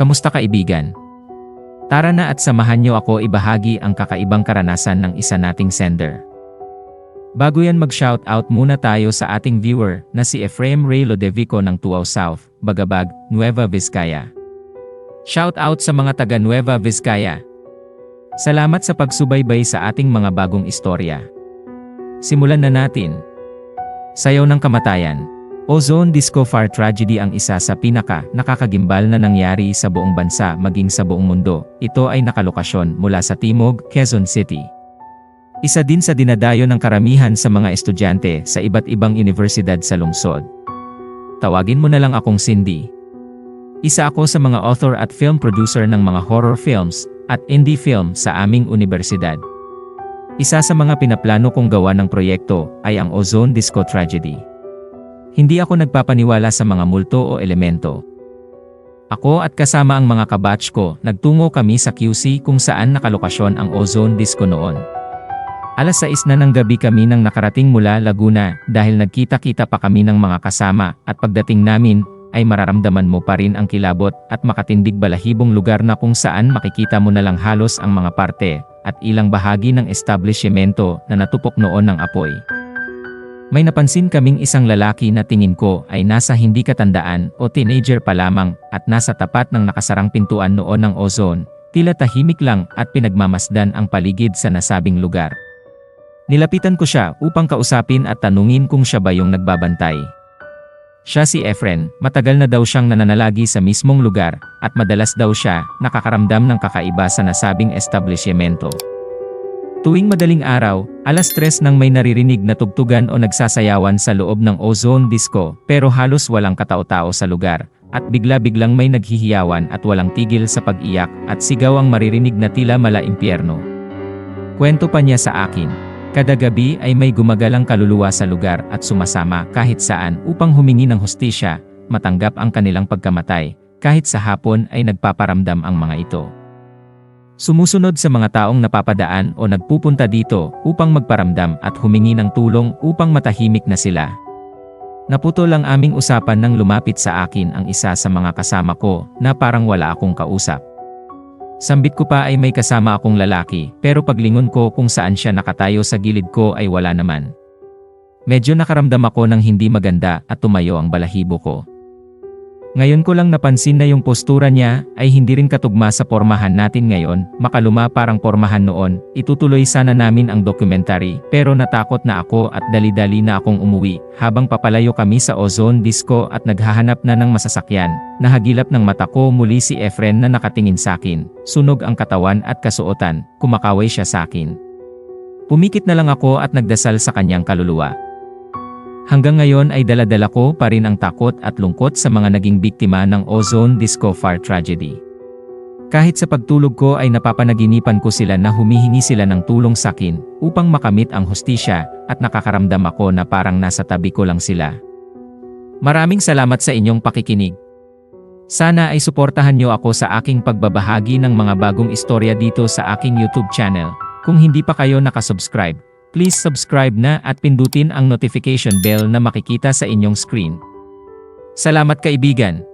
Kamusta kaibigan? Tara na at samahan niyo ako ibahagi ang kakaibang karanasan ng isa nating sender. Bago yan mag-shoutout muna tayo sa ating viewer na si Efraim Ray Lodevico ng Tuaw South, Bagabag, Nueva Vizcaya. Shoutout sa mga taga Nueva Vizcaya. Salamat sa pagsubaybay sa ating mga bagong istorya. Simulan na natin. Sayaw ng kamatayan. Ozone Disco Fire Tragedy ang isa sa pinaka nakakagimbal na nangyari sa buong bansa maging sa buong mundo. Ito ay nakalokasyon mula sa Timog, Quezon City. Isa din sa dinadayo ng karamihan sa mga estudyante sa iba't ibang universidad sa lungsod. Tawagin mo na lang akong Cindy. Isa ako sa mga author at film producer ng mga horror films at indie film sa aming universidad. Isa sa mga pinaplano kong gawa ng proyekto ay ang Ozone Disco Tragedy. Hindi ako nagpapaniwala sa mga multo o elemento. Ako at kasama ang mga kabatch ko, nagtungo kami sa QC kung saan nakalokasyon ang Ozone Disco noon. Alas 6 na ng gabi kami nang nakarating mula Laguna dahil nagkita-kita pa kami ng mga kasama at pagdating namin ay mararamdaman mo pa rin ang kilabot at makatindig balahibong lugar na kung saan makikita mo na lang halos ang mga parte at ilang bahagi ng establishmento na natupok noon ng apoy. May napansin kaming isang lalaki na tingin ko ay nasa hindi katandaan o teenager pa lamang at nasa tapat ng nakasarang pintuan noon ng ozone, tila tahimik lang at pinagmamasdan ang paligid sa nasabing lugar. Nilapitan ko siya upang kausapin at tanungin kung siya ba yung nagbabantay. Siya si Efren, matagal na daw siyang nananalagi sa mismong lugar, at madalas daw siya nakakaramdam ng kakaiba sa nasabing establishmento. Tuwing madaling araw, alas tres nang may naririnig na tugtugan o nagsasayawan sa loob ng ozone disco pero halos walang katao-tao sa lugar, at bigla-biglang may naghihiyawan at walang tigil sa pag-iyak at sigaw ang maririnig na tila mala impyerno. Kwento pa niya sa akin, Kada gabi ay may gumagalang kaluluwa sa lugar at sumasama kahit saan upang humingi ng hustisya, matanggap ang kanilang pagkamatay, kahit sa hapon ay nagpaparamdam ang mga ito. Sumusunod sa mga taong napapadaan o nagpupunta dito upang magparamdam at humingi ng tulong upang matahimik na sila. Naputo lang aming usapan nang lumapit sa akin ang isa sa mga kasama ko na parang wala akong kausap. Sambit ko pa ay may kasama akong lalaki, pero paglingon ko kung saan siya nakatayo sa gilid ko ay wala naman. Medyo nakaramdam ako ng hindi maganda at tumayo ang balahibo ko. Ngayon ko lang napansin na yung postura niya ay hindi rin katugma sa pormahan natin ngayon, makaluma parang pormahan noon, itutuloy sana namin ang documentary, pero natakot na ako at dali-dali na akong umuwi, habang papalayo kami sa ozone disco at naghahanap na ng masasakyan, nahagilap ng mata ko muli si Efren na nakatingin sa akin, sunog ang katawan at kasuotan, kumakaway siya sa akin. Pumikit na lang ako at nagdasal sa kanyang kaluluwa. Hanggang ngayon ay daladala ko pa rin ang takot at lungkot sa mga naging biktima ng ozone disco fire tragedy. Kahit sa pagtulog ko ay napapanaginipan ko sila na humihingi sila ng tulong sa akin upang makamit ang hustisya at nakakaramdam ako na parang nasa tabi ko lang sila. Maraming salamat sa inyong pakikinig. Sana ay suportahan niyo ako sa aking pagbabahagi ng mga bagong istorya dito sa aking YouTube channel. Kung hindi pa kayo nakasubscribe, Please subscribe na at pindutin ang notification bell na makikita sa inyong screen. Salamat kaibigan!